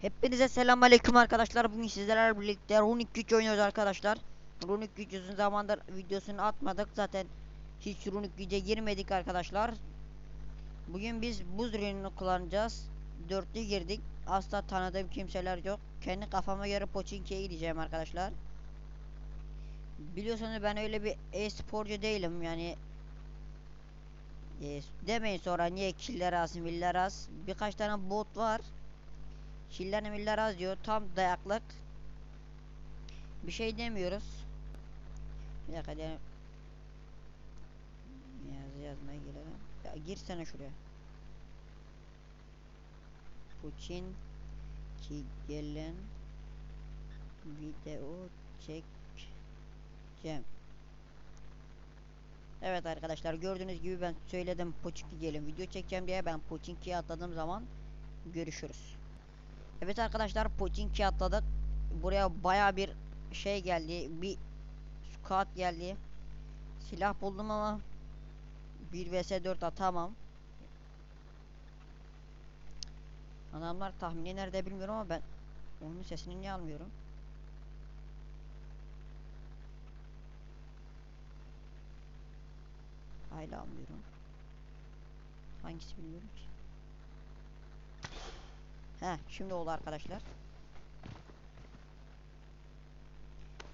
Hepinize selamünaleyküm arkadaşlar. Bugün sizlerle birlikte Runic güç oynuyoruz arkadaşlar. Runic güç uzun zamandır videosunu atmadık. Zaten hiç Runic güce girmedik arkadaşlar. Bugün biz buz ürününü kullanacağız. Dörtlü girdik. Asla tanıdığım kimseler yok. Kendi kafama göre Pochinki'ye gideceğim arkadaşlar. Biliyorsunuz ben öyle bir e-sporcu değilim yani. E, demeyin sonra niye killer az, miller az. Birkaç tane bot var. Şiller miller az diyor. Tam dayaklık. Bir şey demiyoruz. Bir dakika de yazı yazmaya gelelim. Ya girsene şuraya. Puçin ki gelen video çekeceğim. Evet arkadaşlar gördüğünüz gibi ben söyledim Pochinki gelin video çekeceğim diye ben Pochinki'ye atladığım zaman görüşürüz. Evet arkadaşlar Pochinki atladık. Buraya baya bir şey geldi. Bir squad geldi. Silah buldum ama 1 vs 4 atamam. Adamlar tahmini nerede bilmiyorum ama ben onun sesini niye almıyorum? Hala almıyorum. Hangisi bilmiyorum ki. He şimdi oldu arkadaşlar.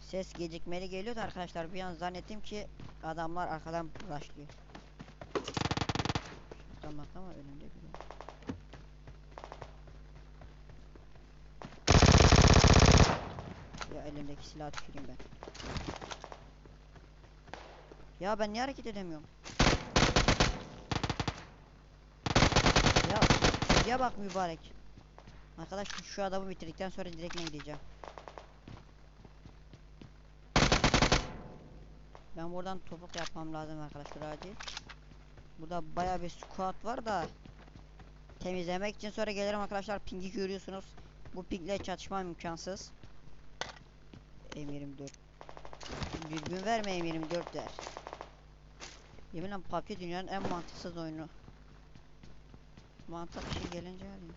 Ses gecikmeli geliyordu arkadaşlar. Bir an zannettim ki adamlar arkadan başlıyor. Şuradan ama önümde bir. Ya elimdeki silahı tüküreyim ben. Ya ben niye hareket edemiyorum? Ya ya bak mübarek. Arkadaş şu adamı bitirdikten sonra direkt ne gideceğim? Ben buradan topuk yapmam lazım arkadaşlar acil. Burada baya bir squat var da temizlemek için sonra gelirim arkadaşlar pingi görüyorsunuz. Bu pingle çatışmam imkansız. M24 Düzgün verme M24 der. Yeminle PUBG dünyanın en mantıksız oyunu. Mantık bir şey gelince alayım.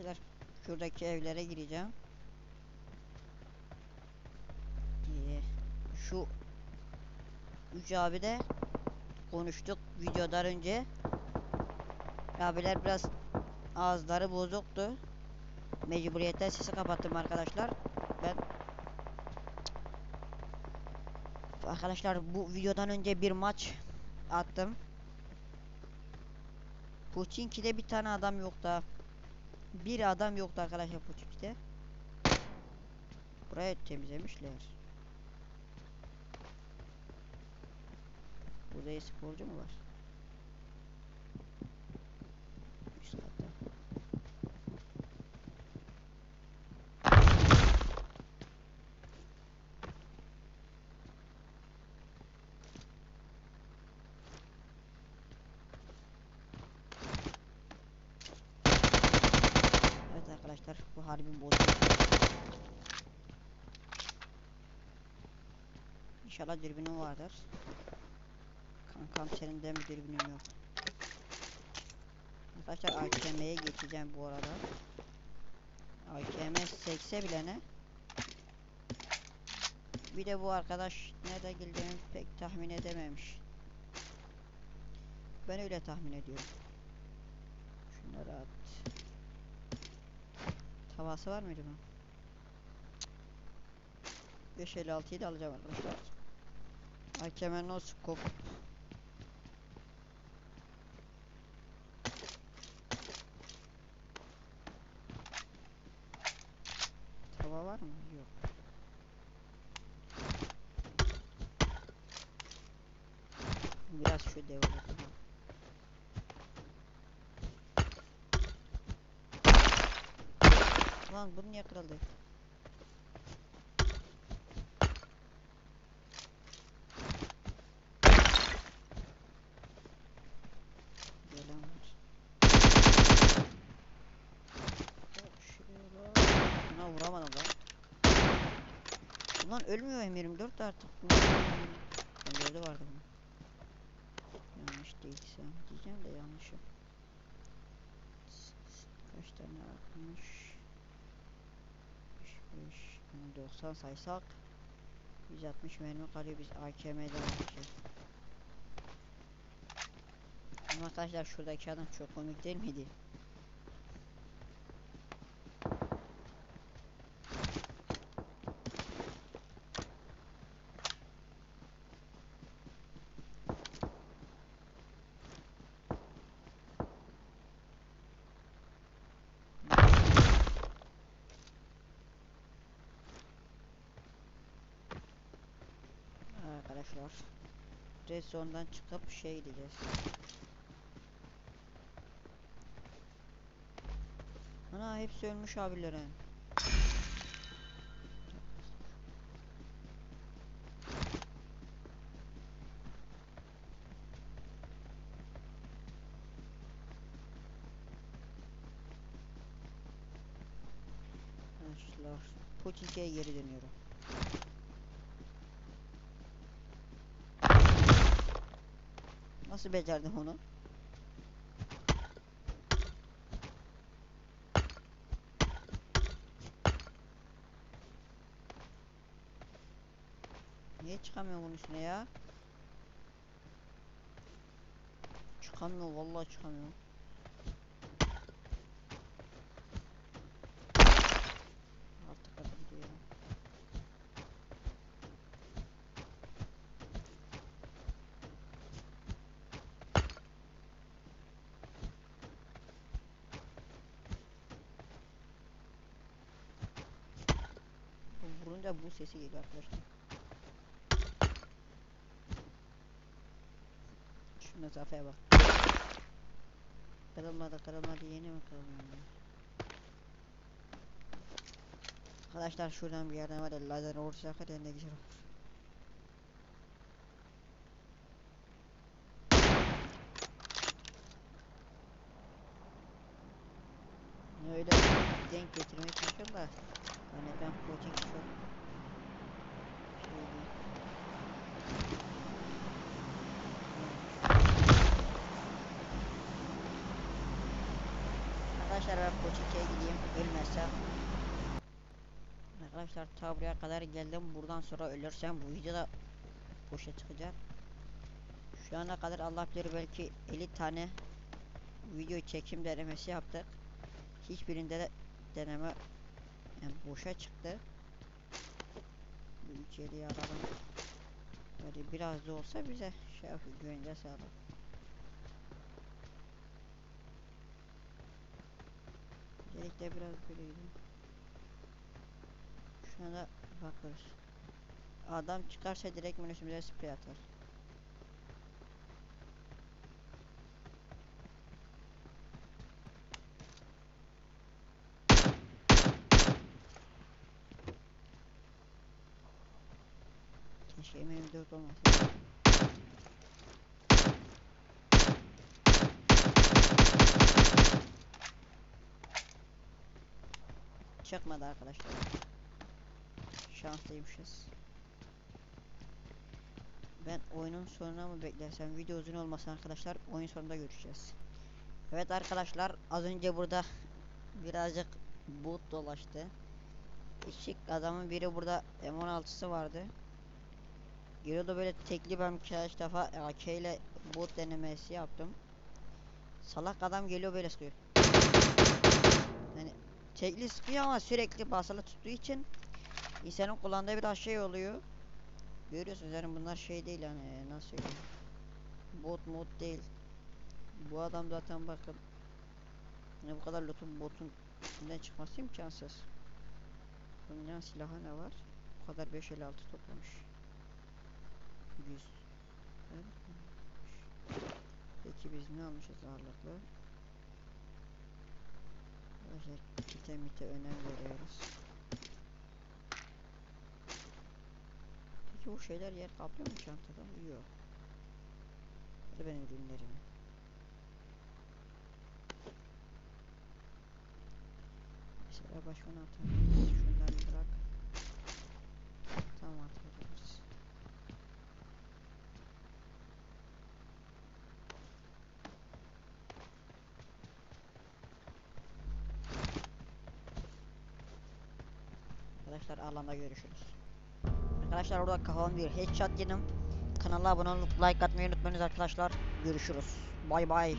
Arkadaşlar şuradaki evlere gireceğim. Şu üç abi de konuştuk videodan önce. Abiler biraz ağızları bozuktu. Mecburiyetten sesi kapattım arkadaşlar. Ben Arkadaşlar bu videodan önce bir maç attım. Puçinki'de bir tane adam yoktu. Bir adam yoktu arkadaşlar Puçinki'de. Burayı temizlemişler. Burada sporcu mu var? Harbin bozuldu. İnşallah dürbünüm vardır. Kankam senin de mi dürbünün yok? Arkadaşlar AKM'ye geçeceğim bu arada. AKM sekse bile ne? Bir de bu arkadaş nerede geldiğini pek tahmin edememiş. Ben öyle tahmin ediyorum. Şunları at. Tavası var mıydı bunun? 556'yı da alacağım arkadaşlar. AKM no scope. Tava var mı? Yok. Biraz şu devrede. Lan bunu niye kırıldı? vuramadım lan. Ulan ölmüyor M24 de artık. M24 vardı bunun. Yanlış değilse diyeceğim de yanlışım. Kaç tane artmış? 75, 90 saysak 160 mermi kalıyor biz AKM'de almışız. Ama arkadaşlar şuradaki adam çok komik değil miydi? Arkadaşlar Red Zone'dan çıkıp şey gideceğiz. Ana hepsi ölmüş abilerin. Arkadaşlar Putin'e geri dönüyorum. Nasıl becerdim onu? Niye çıkamıyorum bunun üstüne ya? Çıkamıyor vallahi çıkamıyor. Artık hadi gidiyor. Vurunca bu sesi geliyor arkadaşlar. Şu mesafeye bak. Kırılmadı kırılmadı yeni mi kırılmadı? Arkadaşlar şuradan bir yerden var ya lazer ne güzel olur. Öyle denk getirmeye çalışıyorum da yani ben coaching çok. Arkadaşlar ben Koçik'e gideyim ölmezsem. Arkadaşlar ta buraya kadar geldim. Buradan sonra ölürsem bu videoda boşa çıkacak. Şu ana kadar Allah bilir belki 50 tane video çekim denemesi yaptık. Hiçbirinde de deneme yani boşa çıktı. İçeriye alalım. Böyle biraz da olsa bize şey yapıyor güvence sağlar. Delikte biraz böyle gidelim. Şu anda bakıyoruz. Adam çıkarsa direkt menüsümüze sprey atar. Keşke M24 olmasın. Çıkmadı arkadaşlar. Şanslıymışız. Ben oyunun sonuna mı beklersem video uzun olmasın arkadaşlar oyun sonunda görüşeceğiz. Evet arkadaşlar az önce burada birazcık bot dolaştı. İşik adamın biri burada M16'sı vardı. Giriyordu böyle tekli ben birkaç defa AK ile bot denemesi yaptım. Salak adam geliyor böyle sıkıyor. Yani tekli sıkıyor ama sürekli basılı tuttuğu için insanın kullandığı biraz şey oluyor. Görüyorsunuz yani bunlar şey değil yani nasıl söyleyeyim. Bot mod değil. Bu adam zaten bakın ne bu kadar lootun botun içinden çıkması imkansız. Bunun silahı ne var? Bu kadar 556 toplamış. 100. Peki biz ne almışız ağırlıklı? Kite mite önem veriyoruz. Peki bu şeyler yer kaplıyor mu çantada? Yok. Da benim ürünlerim. Mesela başkan atın. Şundan bırak. Tam arkadaşlar alanda görüşürüz. Arkadaşlar orada kafam bir headshot yedim. Kanala abone olup like atmayı unutmayınız arkadaşlar. Görüşürüz. Bay bay.